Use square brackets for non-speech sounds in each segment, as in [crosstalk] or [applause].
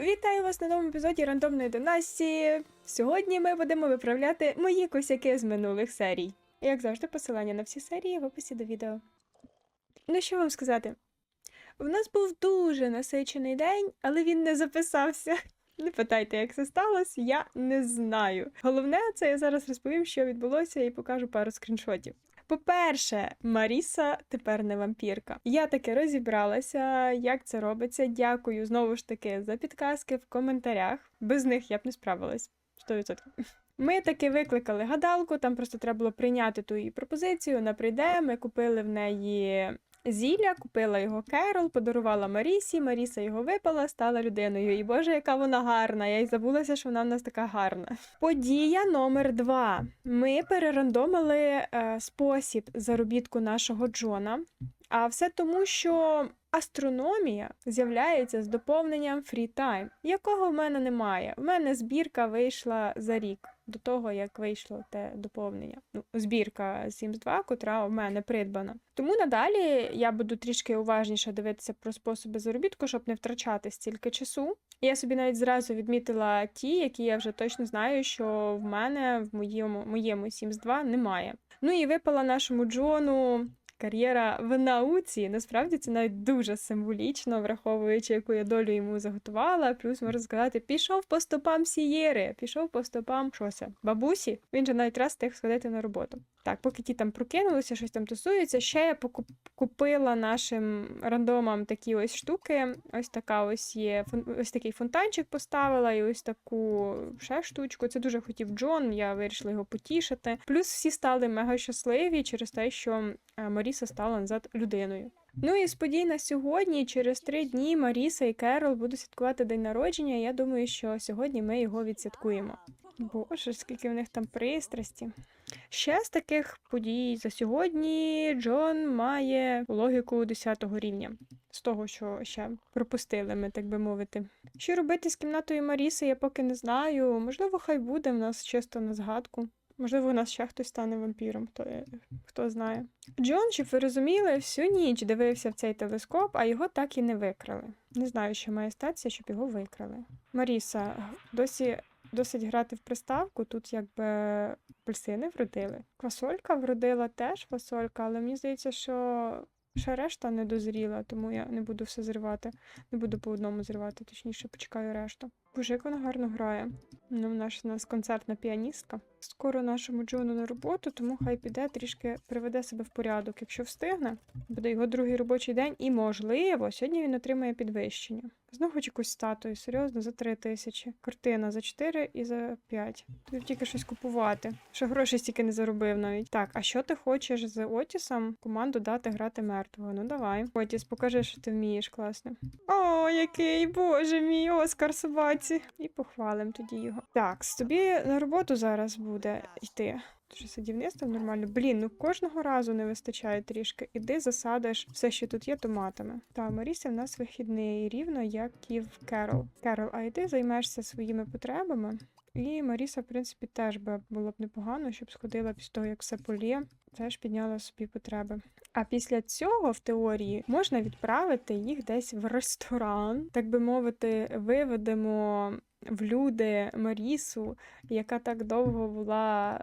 Вітаю вас на новому епізоді рандомної династії. Сьогодні ми будемо виправляти мої косяки з минулих серій. Як завжди, посилання на всі серії в описі до відео. Ну що вам сказати? В нас був дуже насичений день, але він не записався. [laughs] Не питайте, як це сталося, я не знаю. Головне, це я зараз розповім, що відбулося, і покажу пару скріншотів. По-перше, Маріса тепер не вампірка. Я таки розібралася, як це робиться. Дякую знову ж таки за підказки в коментарях. Без них я б не справилась. 100%. Ми таки викликали гадалку, там просто треба було прийняти ту її пропозицію. Вона прийде. Ми купили в неї зілля, купила його Керол, подарувала Марісі. Маріса його випала, стала людиною. І боже, яка вона гарна! Я й забулася, що вона в нас така гарна. Подія номер два. Ми перерандомили е, спосіб заробітку нашого Джона. А все тому, що астрономія з'являється з доповненням Free Time, якого в мене немає. В мене збірка вийшла за рік до того, як вийшло те доповнення. Ну, збірка Sims 2, котра у мене придбана. Тому надалі я буду трішки уважніше дивитися про способи заробітку, щоб не втрачати стільки часу. Я собі навіть зразу відмітила ті, які я вже точно знаю, що в мене в моєму моєму Sims 2 немає. Ну і випала нашому Джону кар'єра в науці. Насправді це навіть дуже символічно, враховуючи, яку я долю йому заготувала. Плюс можна сказати, пішов по стопам Сієри, пішов по стопам шося, бабусі. Він же навіть раз встиг сходити на роботу. Так, поки ті там прокинулися, щось там тусується. Ще я купила нашим рандомам такі ось штуки. Ось така ось є ось такий фонтанчик поставила, і ось таку ще штучку. Це дуже хотів Джон. Я вирішила його потішити. Плюс всі стали мега щасливі через те, що Маріса стала назад людиною. Ну і з подій на сьогодні, через три дні Маріса і Керол будуть святкувати день народження. Я думаю, що сьогодні ми його відсвяткуємо. Боже, скільки в них там пристрасті. Ще з таких подій за сьогодні Джон має логіку 10 рівня. З того, що ще пропустили ми, так би мовити. Що робити з кімнатою Маріси, я поки не знаю. Можливо, хай буде в нас чисто на згадку. Можливо, у нас ще хтось стане вампіром, хто хто знає. Джон, щоб ви розуміли, всю ніч дивився в цей телескоп, а його так і не викрали. Не знаю, що має статися, щоб його викрали. Маріса, досі досить грати в приставку. Тут якби апельсини вродили. Квасолька вродила теж фасолька, але мені здається, що ще решта не дозріла, тому я не буду все зривати. Не буду по одному зривати, точніше, почекаю решту. Боже, як вона гарно грає. Ну, вона ж у нас концертна піаністка. Скоро нашому Джону на роботу, тому хай піде трішки приведе себе в порядок. Якщо встигне, буде його другий робочий день, і, можливо, сьогодні він отримає підвищення. Знову хоч якусь статую, серйозно, за три тисячі. Картина за 4 і за 5. Тобі тільки щось купувати. Що грошей стільки не заробив навіть. Так, а що ти хочеш з Отісом команду дати грати мертвого? Ну давай. Отіс, покажи, що ти вмієш класно. О, який боже мій Оскар собаці. І похвалим тоді його. Так, тобі на роботу зараз буде йти. Дуже садівництво нормально. Блін, ну кожного разу не вистачає трішки. Іди засадиш все, що тут є, томатами. Та Маріся в нас вихідний рівно, як і в Керол. Керол, а йди займешся своїми потребами. І Маріса, в принципі, теж би було б непогано, щоб сходила після того, як все полє, теж підняла собі потреби. А після цього, в теорії, можна відправити їх десь в ресторан, так би мовити, виведемо в люди Марісу, яка так довго була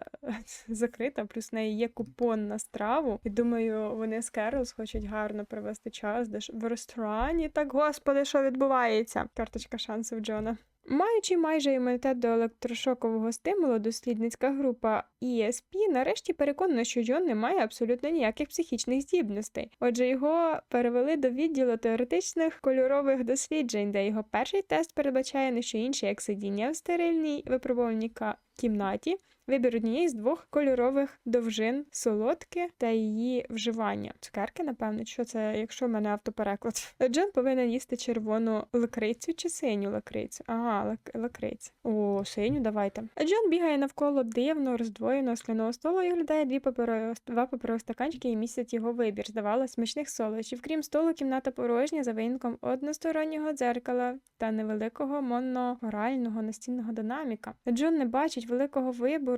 закрита, плюс в неї є купон на страву. І думаю, вони з Керолс хочуть гарно провести час, де ж в ресторані. Так, господи, що відбувається? Карточка шансів Джона. Маючи майже імунітет до електрошокового стимулу, дослідницька група ESP нарешті переконана, що Джон не має абсолютно ніяких психічних здібностей. Отже, його перевели до відділу теоретичних кольорових досліджень, де його перший тест передбачає не що інше, як сидіння в стерильній випробувальній кімнаті, вибір однієї з двох кольорових довжин, солодке та її вживання. Цукерки, напевно, що це, якщо в мене автопереклад. Джон повинен їсти червону лакрицю чи синю лакрицю. Ага, лак лакрицю. О, синю, давайте. Джон бігає навколо дивно, роздвоєного скляного столу і глядає дві паперові, два паперові стаканчики і містять його вибір. Здавалось, смачних солодощів. Крім столу, кімната порожня за винком одностороннього дзеркала та невеликого монохорального настінного динаміка. Джон не бачить великого вибору.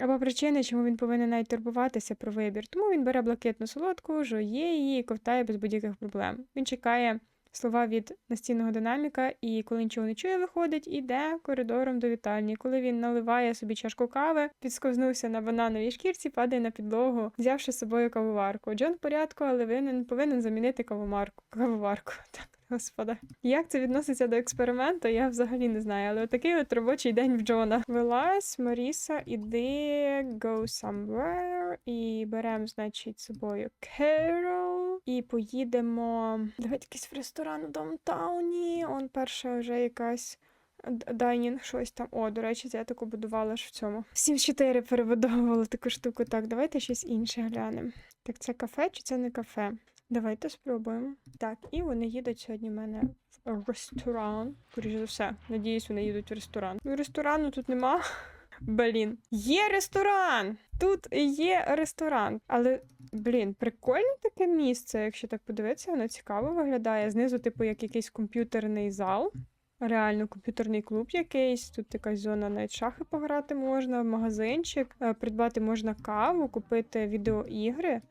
Або причини, чому він повинен навіть турбуватися про вибір. Тому він бере блакитну солодку, жує її і ковтає без будь-яких проблем. Він чекає слова від настінного динаміка, і коли нічого не чує, виходить, іде коридором до вітальні. Коли він наливає собі чашку кави, підсковзнувся на банановій шкірці, падає на підлогу, взявши з собою кавоварку. Джон в порядку, але винен повинен замінити кавомарку. Кавоварку. [laughs] Так. Господа, як це відноситься до експерименту, я взагалі не знаю. Але такий от робочий день в Джона. Вилазь, Маріса, іди go somewhere. І беремо, значить, з собою Керол. І поїдемо. Давайте якийсь в ресторан у Даунтауні. Он перша вже якась. Дайнінг, щось там. О, до речі, я таку будувала ж в цьому. 7-4 перебудовувала таку штуку. Так, давайте щось інше глянемо. Так, це кафе чи це не кафе? Давайте спробуємо. Так, і вони їдуть сьогодні в мене в ресторан. Скоріше за все, надіюсь, вони їдуть в ресторан. Ну, ресторану тут нема. [laughs] Блін, є ресторан! Тут є ресторан. Але, блін, прикольне таке місце, якщо так подивитися, воно цікаво виглядає. Знизу, типу, як якийсь комп'ютерний зал. Реально комп'ютерний клуб якийсь, тут якась зона навіть шахи пограти можна, магазинчик, е, придбати можна каву, купити відеоігри,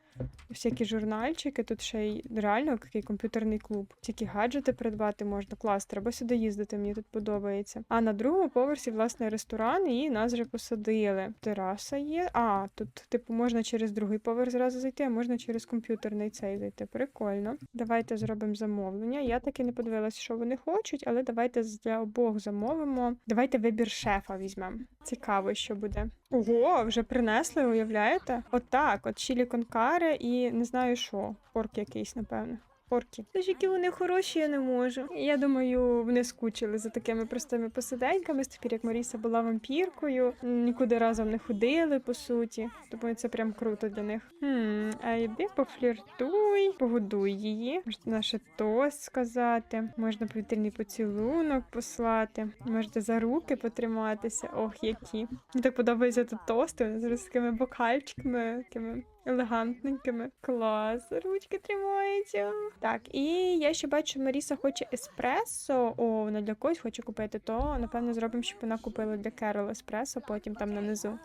всякі журнальчики. Тут ще й реально такий комп'ютерний клуб. Всякі гаджети придбати можна. Клас, треба сюди їздити, мені тут подобається. А на другому поверсі, власне, ресторан, і нас вже посадили. Тераса є. А, тут, типу, можна через другий поверх зразу зайти, а можна через комп'ютерний цей зайти. Прикольно. Давайте зробимо замовлення. Я таки не подивилася, що вони хочуть, але давайте для обох замовимо. Давайте вибір шефа візьмемо. Цікаво, що буде. Ого, вже принесли, уявляєте? Отак, от чілі конкари і не знаю що. Порк якийсь, напевно. Порки. Тож які вони хороші, я не можу. Я думаю, вони скучили за такими простими посиденьками. З тепер, як Маріса була вампіркою, нікуди разом не ходили, по суті. Тому це прям круто для них. Хм, а йди пофліртуй, погодуй її. Можна ще тост сказати, можна повітряний поцілунок послати, можете за руки потриматися. Ох, які. Мені так подобаються тут. Вони зараз з такими бокальчиками, такими елегантненькими. Клас, ручки тримаються. Так, і я ще бачу, Маріса хоче еспресо. О, вона для когось хоче купити, то напевно зробимо, щоб вона купила для Керол еспресо, потім там нанизу.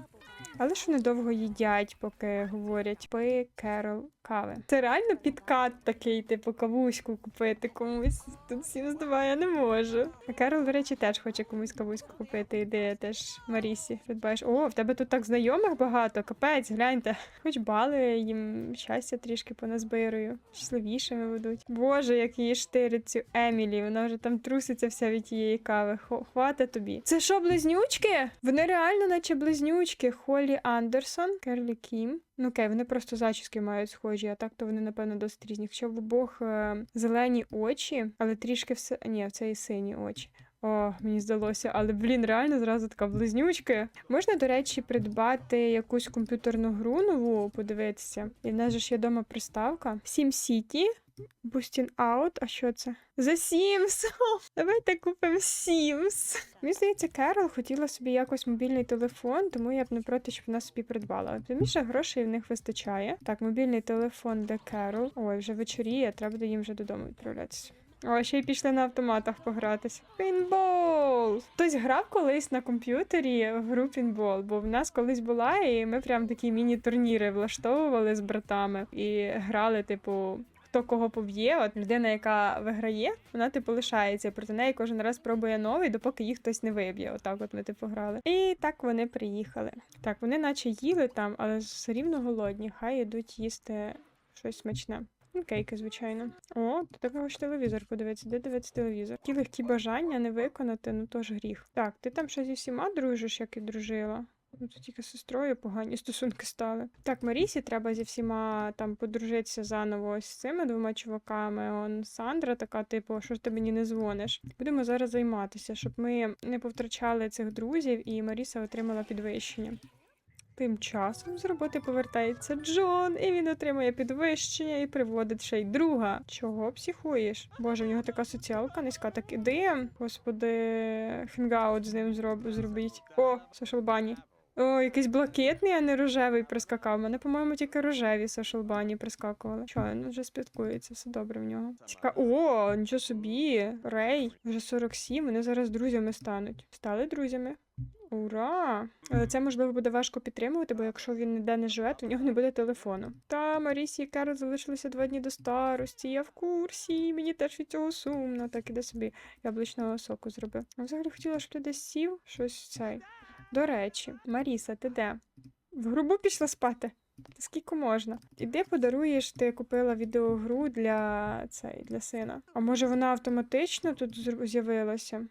Але ж вони довго їдять, поки говорять пи Керол кави. Це реально підкат такий, типу кавуську купити комусь. Тут всім здаває, я не можу. А Керол, до речі, теж хоче комусь кавуську купити. Іди теж Марісі. Придбаєш. О, в тебе тут так знайомих багато. Капець, гляньте. Хоч бали їм щастя трішки поназбирую. Щасливішими будуть. Боже, як її штирить цю Емілі. Вона вже там труситься вся від тієї кави. Хвата тобі. Це що, близнючки? Вони реально, наче близнючки. Холі Андерсон, Керлі Кім. Ну окей, вони просто зачіски мають схожі, а так то вони, напевно, досить різні. Хоча в обох е, зелені очі, але трішки все. Ні, це і сині очі. О, мені здалося, але блін, реально зразу така близнючки. Можна, до речі, придбати якусь комп'ютерну гру нову, подивитися. І в нас же ж є дома приставка. SimCity, Boosting Out. А що це? The Sims! [laughs] Давайте купимо Sims. Мені здається, Керол хотіла собі якось мобільний телефон, тому я б не проти, щоб вона собі придбала. Тим більше грошей в них вистачає. Так, мобільний телефон де Керол. Ой, вже вечоріє, треба буде їм вже додому відправлятися. О, ще й пішли на автоматах погратися. Пінбол! Хтось грав колись на комп'ютері в гру пінбол, бо в нас колись була, і ми прям такі міні-турніри влаштовували з братами і грали, типу. Хто кого поб'є, от людина, яка виграє, вона типу лишається. Проти неї кожен раз пробує новий, допоки їх хтось не виб'є. Отак, от ми типу грали. І так вони приїхали. Так, вони наче їли там, але все рівно голодні. Хай йдуть їсти щось смачне. Кейки, звичайно. О, ти такого ж телевізор подивитися. Де дивитися телевізор? Ті легкі бажання не виконати, ну то ж гріх. Так, ти там ще зі всіма дружиш, як і дружила. Ну, тут тільки з сестрою погані стосунки стали. Так, Марісі треба зі всіма там подружитися заново ось з цими двома чуваками. Он Сандра така, типу, що ж ти мені не дзвониш? Будемо зараз займатися, щоб ми не повтрачали цих друзів, і Маріса отримала підвищення. Тим часом з роботи повертається Джон, і він отримує підвищення і приводить ще й друга. Чого психуєш? Боже, в нього така соціалка низька. Так іди, господи, хенгаут з ним зроб... зробіть. О, сошелбані. О, якийсь блакитний, а не рожевий прискакав. Мене, по-моєму, тільки рожеві сошелбані прискакували. Що, він вже спілкується, все добре в нього. Ціка... О, нічого собі. Рей, вже 47, вони зараз друзями стануть. Стали друзями. Ура! Але це можливо буде важко підтримувати, бо якщо він ніде не живе, то в нього не буде телефону. Та Марісі і Керол залишилося два дні до старості. Я в курсі, мені теж від цього сумно. Так іде собі яблучного соку зробив. А взагалі хотіла, щоб ти десь сів щось цей. До речі, Маріса, ти де? В грубу пішла спати? Скільки можна? Іди подаруєш, ти купила відеогру для цей, для сина. А може вона автоматично тут з'явилася?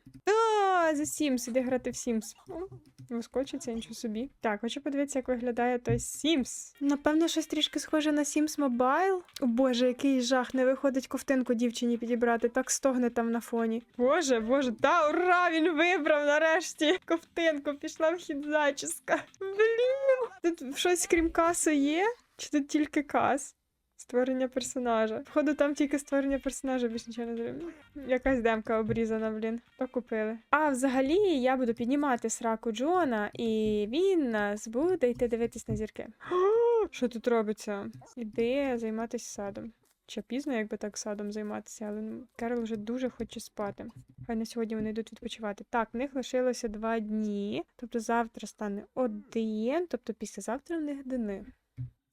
А, за Sims, іди грати в Sims. Ну, Вискочиться, нічого собі. Так, хочу подивитися, як виглядає той Sims. Напевно, щось трішки схоже на Sims Mobile. О боже, який жах, не виходить ковтинку дівчині підібрати, так стогне там на фоні. Боже, боже, та ура! Він вибрав нарешті ковтинку, пішла в хід зачіска. Блін! Тут щось крім касу є? Чи тут тільки кас? Створення персонажа. Походу, там тільки створення персонажа, більш нічого не зробив. Якась демка обрізана, блін. То купили. А взагалі я буду піднімати сраку Джона, і він нас буде йти дивитись на зірки. [gasps] Що тут робиться? Іди займатися садом. Ще пізно, якби так садом займатися, але ну, Керол вже дуже хоче спати. Хай на сьогодні вони йдуть відпочивати. Так, в них лишилося два дні. Тобто завтра стане один, тобто післязавтра в них дни.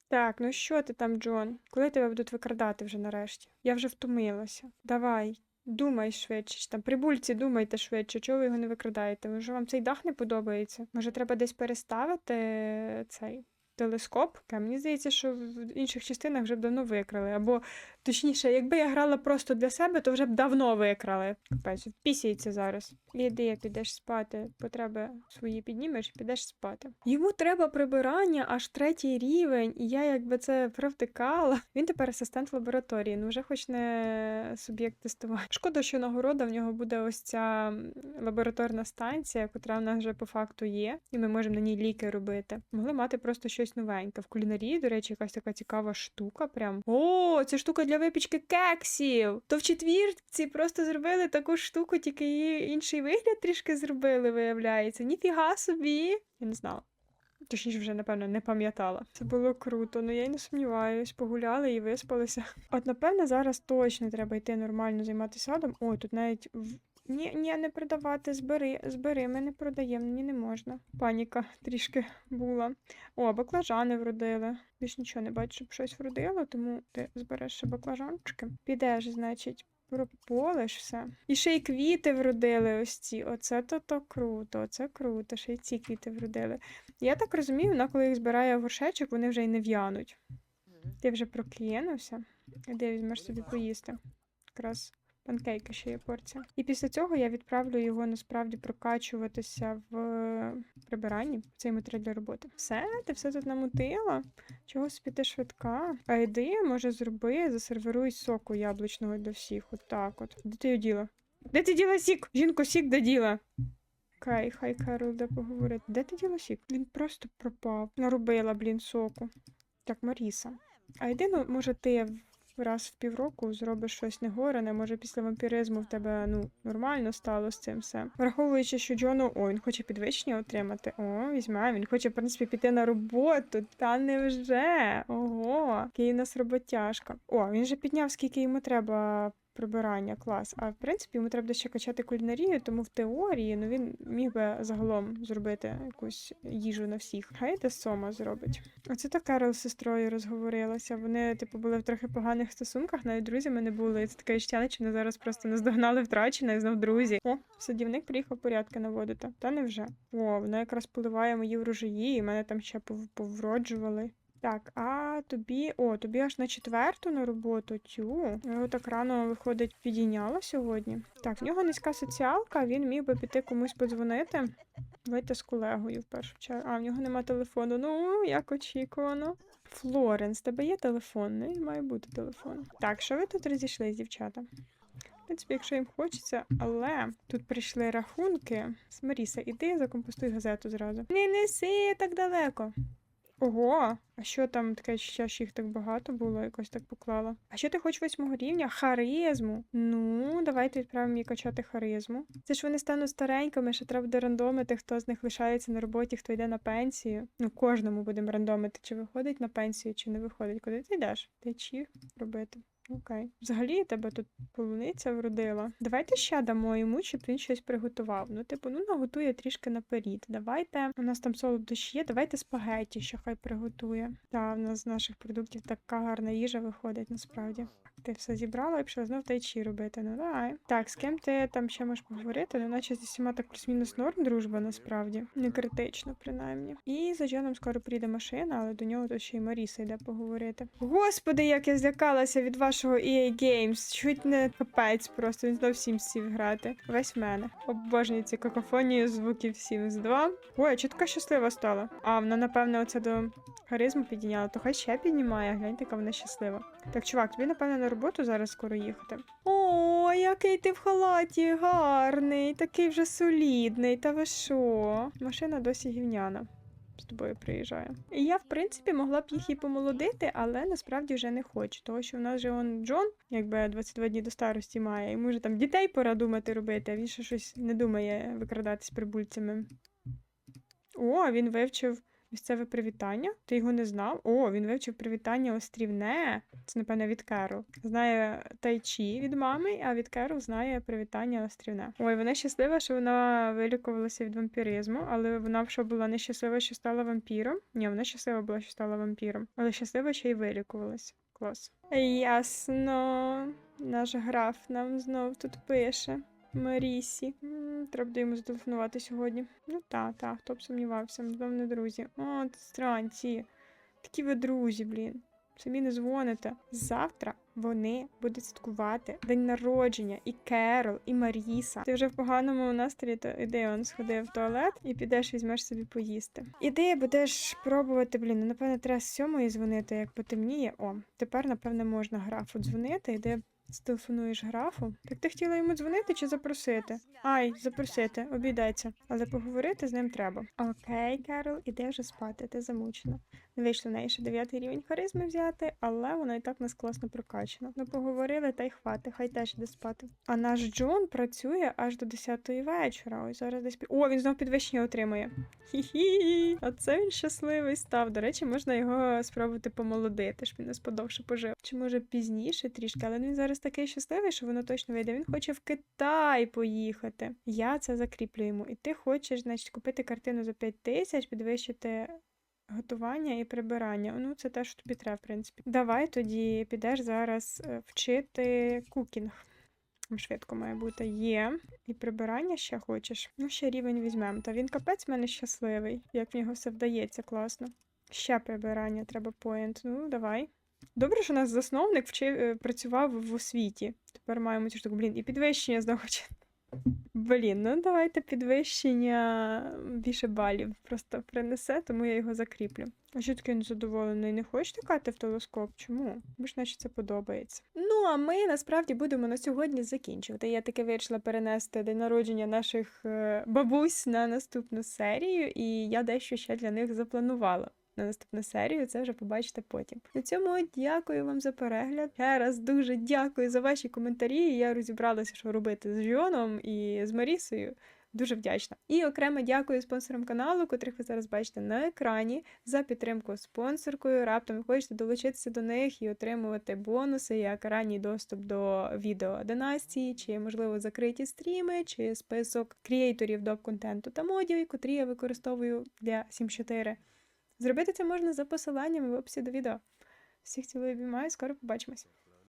Так, ну що ти там, Джон? Коли тебе будуть викрадати вже нарешті? Я вже втомилася. Давай, думай швидше. Там прибульці, думайте швидше, чого ви його не викрадаєте? Може, вам цей дах не подобається? Може, треба десь переставити цей телескоп? Мені здається, що в інших частинах вже б давно викрали. Або точніше, якби я грала просто для себе, то вже б давно викрали. Капець, зараз. Іди, підеш спати. Потреби свої піднімеш і підеш спати. Йому треба прибирання аж третій рівень, і я якби це провтикала. Він тепер асистент лабораторії, ну вже хоч не суб'єкт тестування. Шкода, що нагорода в нього буде ось ця лабораторна станція, котра в нас вже по факту є, і ми можемо на ній ліки робити. Могли мати просто щось новеньке. В кулінарії, до речі, якась така цікава штука. Прям о, це штука для випічки кексів. То в четвірці просто зробили таку штуку, тільки її інший вигляд трішки зробили, виявляється. Ніфіга собі. Я не знала. Точніше, вже, напевно, не пам'ятала. Це було круто, ну я й не сумніваюсь, погуляли і виспалися. От, напевно, зараз точно треба йти нормально займатися садом. О, тут навіть. Ні, ні, не продавати, збери, збери, ми не продаємо, мені не можна. Паніка [laughs] трішки була. О, баклажани вродили. Більш нічого не бачу, щоб щось вродило, тому ти збереш ще баклажанчики. Підеш, значить, прополиш все. І ще й квіти вродили ось ці. Оце то то круто, оце круто, ще й ці квіти вродили. Я так розумію, вона коли їх збирає в горшечок, вони вже й не в'януть. Ти вже прокинувся. Іди візьмеш собі поїсти. Якраз панкейки ще є порція. І після цього я відправлю його насправді прокачуватися в прибиранні. Це йому треба для роботи. Все, ти все тут намутила. Чого собі ти швидка? А йди, може, зроби, засервируй соку яблучного для всіх. Отак от. Де ти його діла? Де ти діла сік? Жінко, сік де діла? Кай, хай Карл де поговорити. Де ти діла сік? Він просто пропав. Наробила, блін, соку. Так, Маріса. А йди, ну, може, ти раз в півроку зробиш щось негорене, може після вампіризму в тебе ну нормально стало з цим все. Враховуючи, що Джону, о, він хоче підвищення отримати. О, візьме. Він хоче, в принципі, піти на роботу. Та невже? Ого, який у нас роботяжка. О, він же підняв, скільки йому треба. Прибирання клас. А в принципі, йому треба ще качати кулінарію, тому в теорії ну він міг би загалом зробити якусь їжу на всіх. Хай те Сома зробить. Оце так Карл з сестрою розговорилася. Вони, типу, були в трохи поганих стосунках, навіть друзями не були. Це таке відчуття, наче зараз просто наздогнали втрачене і знов друзі. О, садівник приїхав порядки наводити. Та невже? О, вона якраз поливає мої врожаї, і мене там ще пов- повроджували. Так, а тобі. О, тобі аж на четверту на роботу. Тю. Його так рано виходить, підійняла сьогодні. Так, в нього низька соціалка, він міг би піти комусь подзвонити. Вийти з колегою в першу чергу. А, в нього нема телефону. Ну, як очікувано. Флоренс, тебе є телефон? Не має бути телефон. Так, що ви тут розійшлись, дівчата? В принципі, якщо їм хочеться, але тут прийшли рахунки. Маріса, іди закомпостуй газету зразу. Не неси так далеко. Ого, а що там таке ще ж їх так багато було, якось так поклала. А що ти хочеш восьмого рівня? Харизму. Ну, давайте відправимо їй качати харизму. Це ж вони стануть старенькими, що треба буде рандомити, хто з них лишається на роботі, хто йде на пенсію. Ну, кожному будемо рандомити, чи виходить на пенсію, чи не виходить. Куди ти йдеш? Ти чи робити? Окей. Взагалі тебе тут полуниця вродила. Давайте ще дамо йому, щоб він щось приготував. Ну, типу, ну наготує трішки наперед. Давайте. У нас там солодощі є, давайте спагеті, що хай приготує. Та, в нас з наших продуктів така гарна їжа виходить насправді. Ти все зібрала і пішла знов тайчі робити. Ну давай. Так, з ким ти там ще можеш поговорити? Ну, наче з усіма так плюс-мінус норм дружба насправді. Не критично, принаймні. І за Джоном скоро прийде машина, але до нього то ще й Маріса йде поговорити. Господи, як я злякалася від вашого EA Games. Чуть не капець просто. Він знов всім сів грати. Весь в мене. Обожнюю ці какофонії звуків Sims 2. Ой, чітка щаслива стала. А вона, напевне, оце до харизму підійняла, то хай ще піднімає, гляньте, яка вона щаслива. Так, чувак, тобі, напевно, на роботу зараз скоро їхати. О, який ти в халаті гарний, такий вже солідний. Та ви що? Машина досі гівняна. З тобою приїжджає. І я, в принципі, могла б їх і помолодити, але насправді вже не хочу. Тому що в нас же он Джон, якби 22 дні до старості має, йому вже там дітей пора думати робити, а він ще щось не думає викрадатись прибульцями. О, він вивчив місцеве привітання. Ти його не знав? О, він вивчив привітання острівне. Це, напевно, від Керол. Знає тайчі від мами, а від Керол знає привітання острівне. Ой, вона щаслива, що вона вилікувалася від вампіризму, але вона що була нещаслива, що стала вампіром. Ні, вона щаслива була, що стала вампіром, але щаслива, що й вилікувалася. Клас. Ясно. Наш граф нам знов тут пише. Марісі. Треба буде йому зателефонувати сьогодні. Ну та, та, хто б сумнівався, не друзі. О, странці. Такі ви друзі, блін. Самі не дзвоните. Завтра вони будуть святкувати день народження і Керол, і Маріса. Ти вже в поганому настрої, то іди он сходи в туалет і підеш візьмеш собі поїсти. Іди, будеш пробувати, блін, ну напевно, треба з сьомої дзвонити, як потемніє. О, тепер, напевне, можна графу дзвонити, іди. Зателефонуєш графу? Так ти хотіла йому дзвонити чи запросити? Ай, запросити, обійдеться. Але поговорити з ним треба. Окей, Керол, іди вже спати, ти замучена. Вийшло в неї ще дев'ятий рівень харизми взяти, але вона і так нас класно прокачана. Ну поговорили, та й хвати, хай теж іде спати. А наш Джон працює аж до 10-ї вечора. Ось зараз десь. О, він знов підвищення отримує. Хі-хі. Оце він щасливий став. До речі, можна його спробувати помолодити, щоб він нас подовше пожив. Чи може пізніше трішки, але він зараз такий щасливий, що воно точно вийде. Він хоче в Китай поїхати. Я це закріплю йому. І ти хочеш, значить, купити картину за 5 тисяч, підвищити готування і прибирання. Ну, це те, що тобі треба, в принципі. Давай тоді підеш зараз е, вчити кукінг. Швидко має бути. Є. І прибирання ще хочеш. Ну, ще рівень візьмемо. Та він капець в мене щасливий, як в нього все вдається, класно. Ще прибирання треба поінт. Ну, давай. Добре, що у нас засновник вчив, е, працював в освіті. Тепер маємо цю штуку. Блін, і підвищення знову. Блін, ну давайте підвищення більше балів просто принесе, тому я його закріплю. А що таке незадоволений? Не хочеш тикати в телескоп? Чому? Бо ж наче це подобається. Ну, а ми насправді будемо на сьогодні закінчувати. Я таки вирішила перенести день народження наших е, бабусь на наступну серію, і я дещо ще для них запланувала. На наступну серію це вже побачите потім. На цьому дякую вам за перегляд. Ще раз дуже дякую за ваші коментарі. Я розібралася, що робити з Жіоном і з Марісою. Дуже вдячна. І окремо дякую спонсорам каналу, котрих ви зараз бачите на екрані, за підтримку спонсоркою. Раптом ви хочете долучитися до них і отримувати бонуси, як ранній доступ до відео династії, чи, можливо, закриті стріми, чи список кріейторів доп контенту та модів, котрі я використовую для 7.4. Зробити це можна за посиланнями в описі до відео. Всіх цілую обіймаю, скоро побачимось.